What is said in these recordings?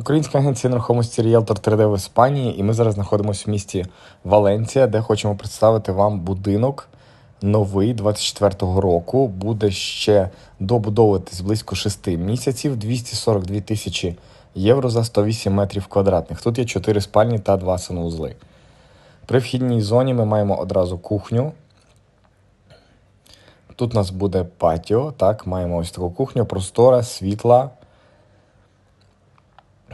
Українська агенція нерухомості Ріелтор 3D в Іспанії, і ми зараз знаходимося в місті Валенція, де хочемо представити вам будинок новий 24-го року. Буде ще добудовуватись близько 6 місяців, 242 тисячі євро за 108 метрів квадратних. Тут є 4 спальні та 2 санвузли. При вхідній зоні ми маємо одразу кухню. Тут у нас буде патіо, так, маємо ось таку кухню, простора, світла.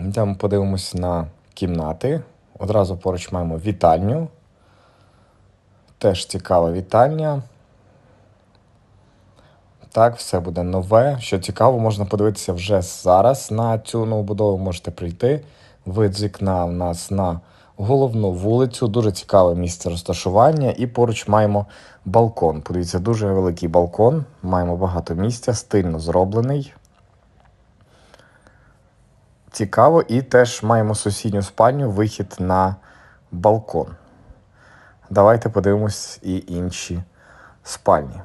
Йдемо подивимось на кімнати. Одразу поруч маємо вітальню. Теж цікава вітальня. Так, все буде нове. Що цікаво, можна подивитися вже зараз на цю новобудову. Можете прийти. Вид з вікна у нас на головну вулицю. Дуже цікаве місце розташування. І поруч маємо балкон. Подивіться, дуже великий балкон. Маємо багато місця, стильно зроблений. Цікаво, і теж маємо сусідню спальню, вихід на балкон. Давайте подивимось і інші спальні.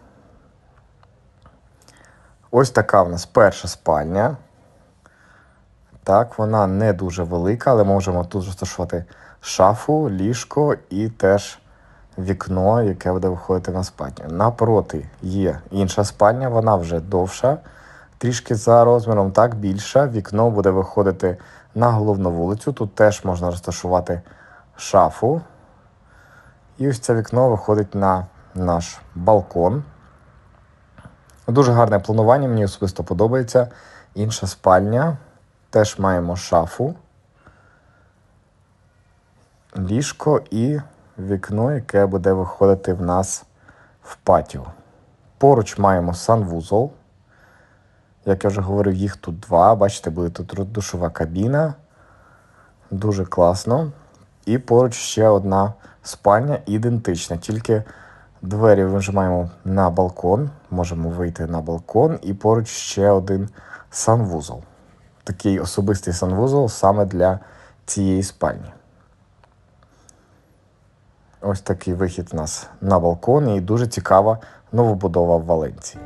Ось така в нас перша спальня. Так, вона не дуже велика, але можемо тут розташувати шафу, ліжко і теж вікно, яке буде виходити на спальню. Напроти є інша спальня, вона вже довша, трішки за розміром, так більша. Вікно буде виходити на головну вулицю. Тут теж можна розташувати шафу. І ось це вікно виходить на наш балкон. Дуже гарне планування, мені особисто подобається. Інша спальня. Теж маємо шафу, ліжко і вікно, яке буде виходити в нас в патіо. Поруч маємо санвузол. Як я вже говорив, їх тут два. Бачите, буде тут душова кабіна. Дуже класно. І поруч ще одна спальня ідентична. Тільки двері вижимаємо на балкон. Можемо вийти на балкон, і поруч ще один санвузол. Такий особистий санвузол саме для цієї спальні. Ось такий вихід у нас на балкон і дуже цікава новобудова в Валенції.